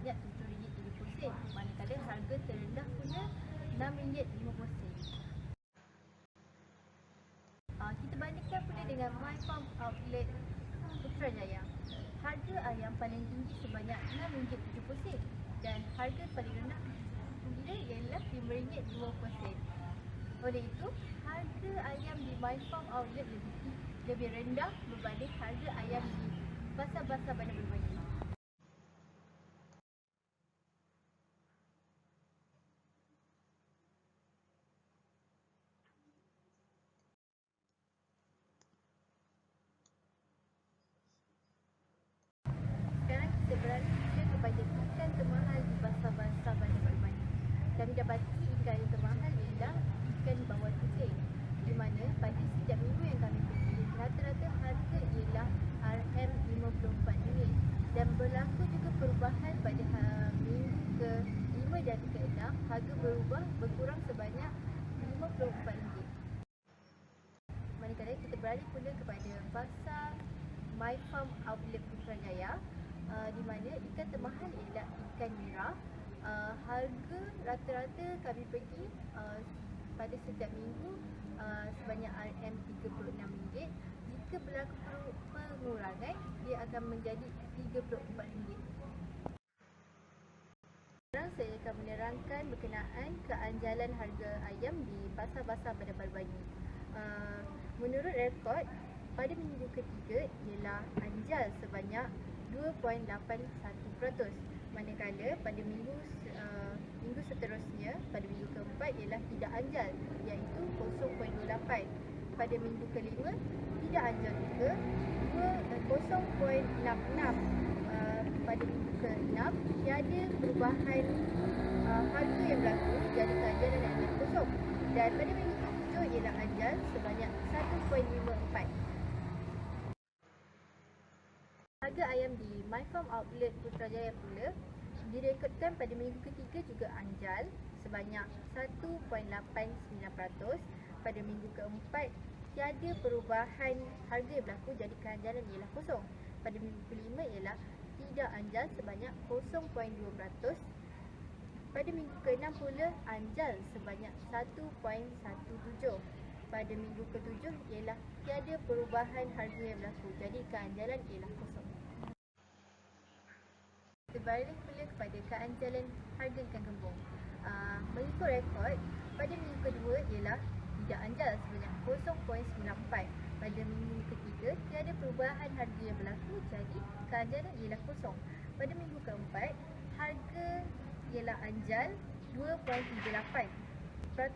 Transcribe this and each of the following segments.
sebanyak RM7.30 manakala harga terendah pula RM6.50. Uh, kita bandingkan pula dengan My Farm Outlet Putrajaya. Harga ayam paling tinggi sebanyak RM6.70 dan harga paling rendah ialah RM5.50. Oleh itu, harga ayam di My Farm Outlet lebih lebih rendah berbanding harga ayam di Pasar Basah Bandar Berbani. Sekarang kita beralih kita kepada ikan termahal di Pasar Basah Bandar Berbani. Ikan yang termahal ialah ikan bawal putih di mana pada setiap minggu yang kami pergi rata-rata harga ialah RM54 dan berlaku juga perubahan pada ha- minggu ke-5 dan ke-6 harga berubah berkurang sebanyak RM54 manakala kita beralih pula kepada pasar My Farm Outlet Putrajaya uh, di mana ikan termahal ialah ikan merah uh, harga rata-rata kami pergi uh, pada setiap minggu uh, sebanyak RM36 jika berlaku pengurangan dia akan menjadi RM34 sekarang saya akan menerangkan berkenaan keanjalan harga ayam di Pasar Basah Bandar Baru-Bani. Uh, menurut rekod, pada minggu ketiga ialah anjal sebanyak 2.81%. Manakala pada minggu uh, minggu seterusnya, pada minggu keempat ialah tidak anjal iaitu 0.28. Pada minggu kelima, tidak anjal juga 2, uh, 0.66 Uh, pada minggu ke-6 tiada perubahan uh, harga yang berlaku jadi keanjalan yang ialah kosong dan pada minggu ke-7 ialah anjal sebanyak 1.54 Harga ayam di My Farm Outlet Putrajaya pula direkodkan pada minggu ketiga juga anjal sebanyak 1.89% pada minggu keempat tiada perubahan harga yang berlaku jadi keanjalan ialah kosong pada minggu kelima ialah tidak anjal sebanyak 0.2%. Pada minggu ke-6 pula anjal sebanyak 1.17. Pada minggu ke-7 ialah tiada perubahan harga yang berlaku. Jadi keanjalan ialah kosong. Kita balik pula kepada keanjalan harga ikan kembung. Uh, mengikut rekod, pada minggu kedua ialah tidak anjal sebanyak 0.94 pada minggu ketiga tiada perubahan harga yang berlaku jadi keanjalan ialah kosong. Pada minggu keempat harga ialah anjal 2.38%.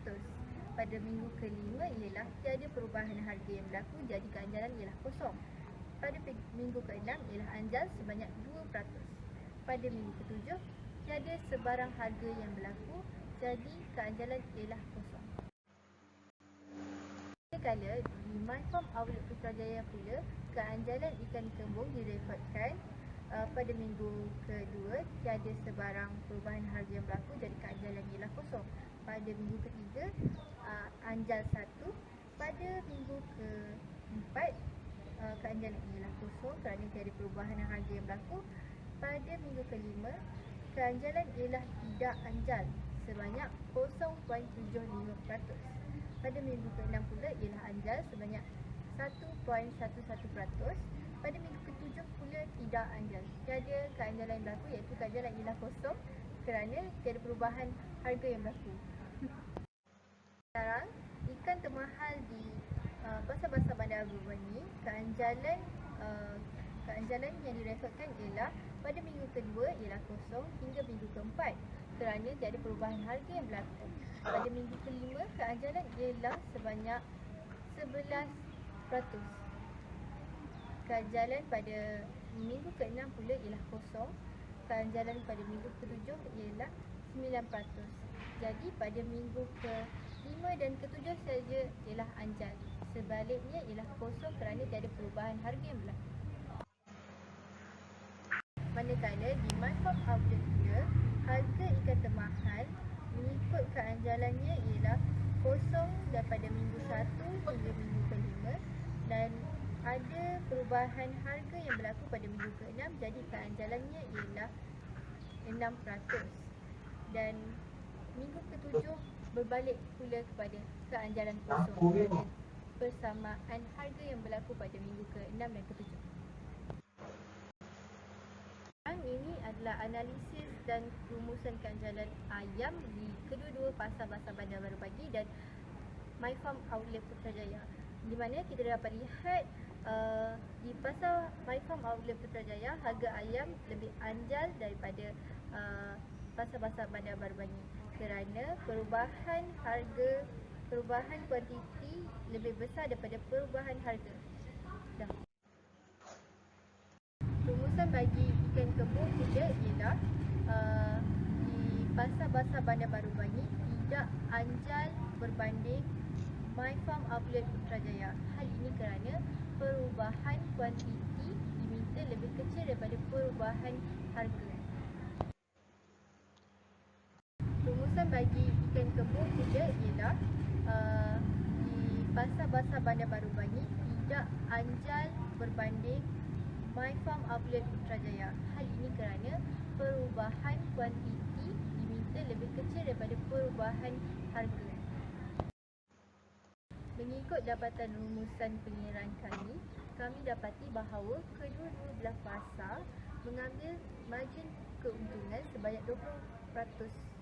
Pada minggu kelima ialah tiada perubahan harga yang berlaku jadi keanjalan ialah kosong. Pada minggu keenam ialah anjal sebanyak 2%. Pada minggu ketujuh tiada sebarang harga yang berlaku jadi keanjalan ialah kosong. Manakala di My Farm Outlet Putrajaya pula, keanjalan ikan kembung direkodkan uh, pada minggu kedua tiada sebarang perubahan harga yang berlaku jadi keanjalan ialah kosong. Pada minggu ketiga uh, anjal satu, pada minggu keempat uh, keanjalan ialah kosong kerana tiada perubahan harga yang berlaku. Pada minggu kelima keanjalan ialah tidak anjal sebanyak 0.75%. Pada minggu ke-6 pula ialah anjal sebanyak 1.11%. Pada minggu ke-7 pula tidak anjal. Tiada keanjalan berlaku iaitu keanjalan ialah kosong kerana tiada perubahan harga yang berlaku. Sekarang, ikan termahal di uh, Pasar-Pasar Bandar Abu Bani, keanjalan uh, keanjalan yang direkodkan ialah pada minggu kedua ialah kosong hingga minggu keempat kerana tiada perubahan harga yang berlaku. Pada minggu kelima, keanjalan ialah sebanyak 11%. Keanjalan pada minggu ke-6 pula ialah kosong. Keanjalan pada minggu ke-7 ialah 9%. Jadi pada minggu ke-5 dan ke-7 saja ialah anjal. Sebaliknya ialah kosong kerana tiada perubahan harga yang berlaku. Manakala di My Farm Outlet pula, harga ikan termahal mengikut keanjalannya ialah kosong daripada minggu 1 hingga minggu kelima dan ada perubahan harga yang berlaku pada minggu ke-6 jadi keanjalannya ialah 6% dan minggu ke-7 berbalik pula kepada keanjalan kosong persamaan harga yang berlaku pada minggu ke-6 dan ke-7. Sekarang adalah analisis dan rumusan keanjalan ayam di kedua-dua pasar-pasar bandar baru pagi dan My Farm Outlet Putrajaya. Di mana kita dapat lihat uh, di pasar My Farm Outlet Putrajaya harga ayam lebih anjal daripada uh, pasar-pasar bandar baru pagi kerana perubahan harga perubahan kuantiti lebih besar daripada perubahan harga. Dah. Rumusan bagi ikan kembung kita ialah uh, di pasar-pasar bandar baru Bangi tidak anjal berbanding My Farm Outlet Putrajaya. Hal ini kerana perubahan kuantiti diminta lebih kecil daripada perubahan harga. Rumusan bagi ikan kembung kita ialah uh, di pasar-pasar bandar baru Bangi tidak anjal berbanding My Farm Outlet Putrajaya. Hal ini kerana perubahan kuantiti diminta lebih kecil daripada perubahan harga. Mengikut dapatan rumusan pengiraan kami, kami dapati bahawa kedua-dua belah pasar mengambil margin keuntungan sebanyak 20%.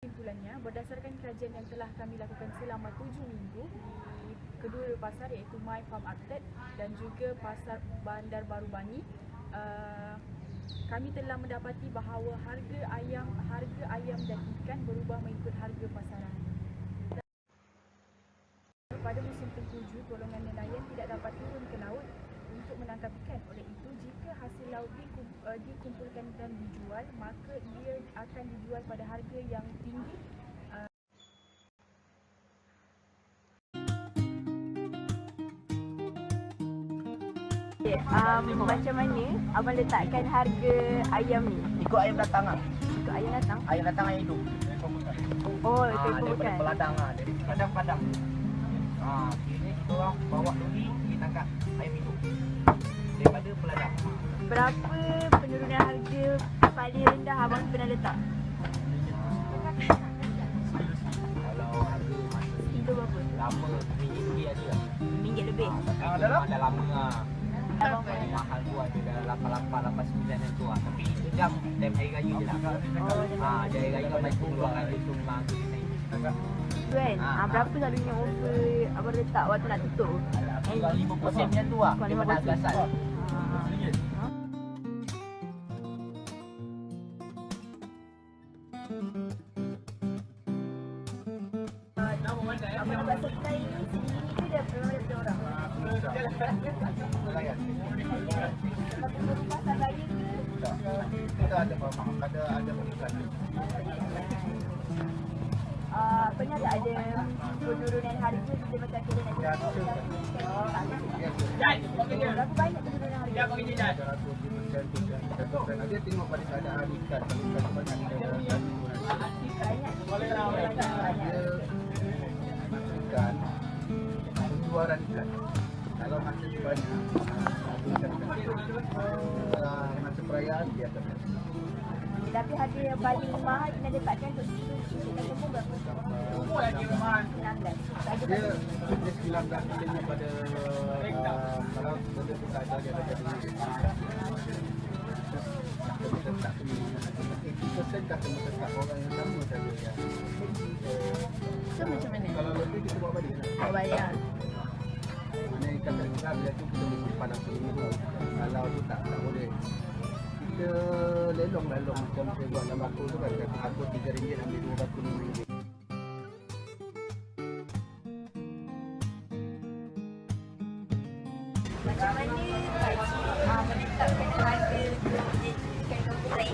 Kesimpulannya, berdasarkan kajian yang telah kami lakukan selama tujuh minggu di kedua pasar iaitu My Farm Outlet dan juga pasar Bandar Baru Bani, uh, kami telah mendapati bahawa harga ayam harga ayam dan ikan berubah mengikut harga pasaran. Pada musim tengkuju, golongan nelayan tidak dapat turun ke laut untuk menangkap ikan. Oleh itu, dikum- uh, dikumpulkan dan dijual, maka ia akan dijual pada harga yang tinggi um, macam mana abang letakkan harga ayam ni? Ikut ayam datang ah. Ikut ayam datang? Ayam datang ayam hidup. Oh, Ah, tempoh daripada bukan? peladang ah, dari peladang padang. Ah, sini kita orang bawa lori pergi tangkap ayam hidup. Daripada peladang. Berapa penurunan harga paling rendah abang pernah letak? Kalau harga masa Itu berapa? lama ringgit lebih ada lah. RM1 lebih. Ah, dah lama? Dah lama ah. Abang mahal tu ada dah 88 89 yang tu ah. Tapi itu jam time hari raya je lah. Oh, Ah, dia hari raya mai keluar ada tu memang tu naik. tu kan? Ah, berapa selalunya over abang letak waktu nak tutup? Kurang 5% macam tu ah. Kurang Daripada 5%. Abang buat supply ni sendiri ke dia memang daripada orang? Tapi beri pasar raya ke? Kita ada ada ada pengikat. uh, pernah tak ada penurunan harga kita macam kita nak Ya, jual betul. tapi berapa banyak penurunan harga? Dia tengok pada keadaan ikan Kalau ikan banyak dia ada Banyak. Banyak. Dia ikan Penjualan ikan Kalau masa tu banyak ah. Ah, Masa perayaan dia akan Tapi harga yang paling mahal kena letakkan untuk susu susu dan semua berapa? 16. Harga dia dia pada ah, kalau kita ada dia ada kita sedar kena tetap orang yang lama saja ya. So macam mana? Kalau lebih kita buat balik lah. Buat balik lah. mana ikan terbesar bila tu kita mesti panas dulu kalau tu tak tak boleh. Kita lelong lah, lelong macam saya buat dalam aku tu kan. Aku tiga ringgit ambil dua batu lima ringgit. Macam mana? Pakcik ah, menetapkan harga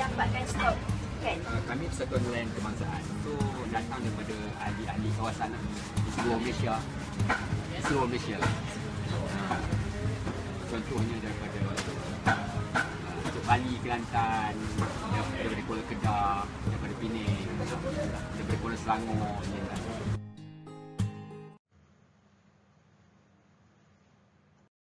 dapatkan stok kan? Uh, kami persatuan nelayan kebangsaan tu datang daripada ahli-ahli kawasan di seluruh Malaysia seluruh Malaysia uh, contohnya daripada uh, untuk Bali, Kelantan daripada, Kuala Kedah daripada Penang daripada Kuala Selangor lah.